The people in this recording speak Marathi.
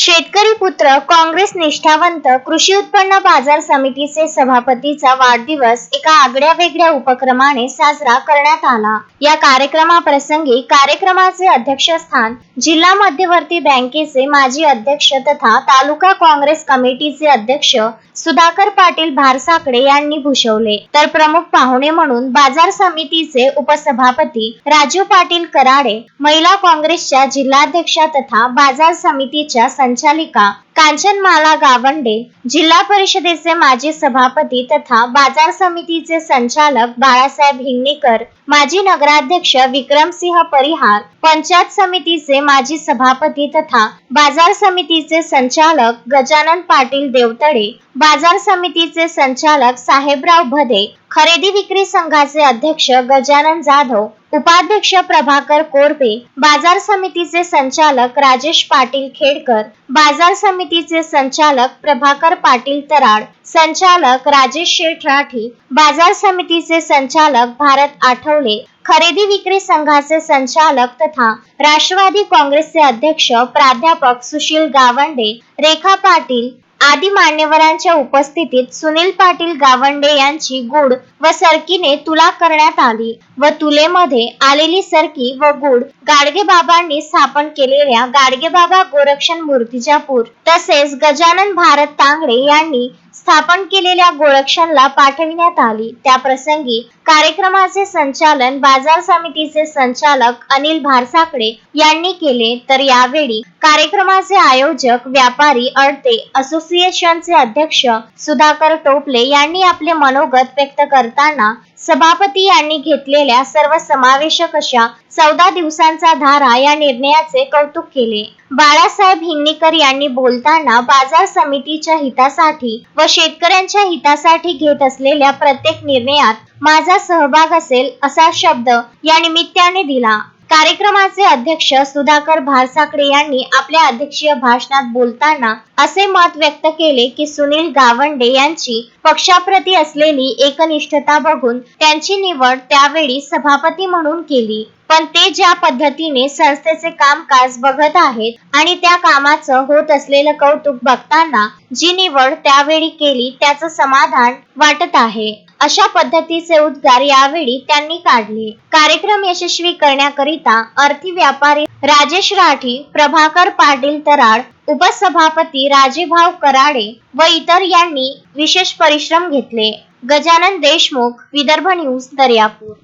शेतकरी पुत्र काँग्रेस निष्ठावंत कृषी उत्पन्न बाजार समितीचे सभापतीचा वाढदिवस एका आगळ्या वेगळ्या उपक्रमाने साजरा करण्यात आला. या कार्यक्रमाप्रसंगी कार्यक्रमाचे अध्यक्षस्थान जिल्हा मध्यवर्ती बँकेचे माजी अध्यक्ष तथा तालुका काँग्रेस कमिटीचे अध्यक्ष सुधाकर पाटील भारसाकडे यांनी भूषवले. तर प्रमुख पाहुणे म्हणून बाजार समितीचे उपसभापती राजू पाटील कराडे महिला काँग्रेसच्या जिल्हाध्यक्षा तथा बाजार समितीच्या संचालिका कांचनमाला गावंडे जिल्हा परिषदेचे माजी सभापती तथा बाजार समितीचे संचालक बाळासाहेब हिंगणेकर माजी नगराध्यक्ष विक्रमसिंह परिहार पंचायत समितीचे माजी सभापती तथा बाजार समितीचे संचालक गजानन पाटील देवतडे बाजार समितीचे संचालक साहेबराव भदे खरेदी विक्री संघाचे अध्यक्ष गजानन जाधव उपाध्यक्ष प्रभाकर कोरबे बाजार समितीचे संचालक राजेश पाटील खेडकर बाजार समिती समितीचे संचालक प्रभाकर पाटील तराड संचालक राजेश शेठ राठी बाजार समितीचे संचालक भारत आठवले खरेदी विक्री संघाचे संचालक तथा राष्ट्रवादी काँग्रेसचे अध्यक्ष प्राध्यापक सुशील गावंडे रेखा पाटील आदी मान्यवरांच्या उपस्थितीत सुनील पाटील गावंडे यांची गुड व सरकीने तुला करण्यात आली व तुलेमध्ये आलेली सरकी व गुड गाडगेबाबांनी स्थापन केलेल्या गाडगेबाबा गोरक्षण मूर्तिजापूर तसेच गजानन भारत तांगडे यांनी स्थापन केलेल्या गोरक्षणला पाठविण्यात आली. त्या प्रसंगी कार्यक्रमाचे संचालन बाजार समितीचे संचालक अनिल भारसाकडे यांनी केले. तर यावेळी कार्यक्रमाचे आयोजक व्यापारी अडते असोसिएशनचे अध्यक्ष सुधाकर टोपले यांनी आपले मनोगत व्यक्त करताना सभापती यांनी घेतलेल्या सर्व समावेशक अशा चौदा दिवसांचा धारा या निर्णयाचे कौतुक केले. बाळासाहेब हिंगणीकर यांनी बोलताना बाजार समितीच्या हितासाठी व शेतकऱ्यांच्या हितासाठी घेत असलेल्या प्रत्येक निर्णयात माझा सहभाग असेल असा शब्द या निमित्ताने दिला. कार्यक्रमाचे अध्यक्ष सुधाकर भारसाकडे यांनी आपल्या अध्यक्षीय भाषणात बोलताना असे मत व्यक्त केले की सुनील गावंडे यांची पक्षाप्रती असलेली एकनिष्ठता बघून त्यांची निवड त्यावेळी सभापती म्हणून केली. पण ते ज्या पद्धतीने संस्थेचे कामकाज बघत आहेत आणि त्या कामाचं होत असलेलं कौतुक बघताना जी निवड त्यावेळी केली त्याचं समाधान वाटत आहे. अशा पद्धतीचे उद्गार यावेळी त्यांनी काढले. कार्यक्रम यशस्वी करण्याकरिता अर्थी व्यापारी राजेश राठी प्रभाकर पाटील तराड उपसभापती राजेभाव कराडे व इतर यांनी विशेष परिश्रम घेतले. गजानन देशमुख विदर्भ न्यूज दर्यापूर.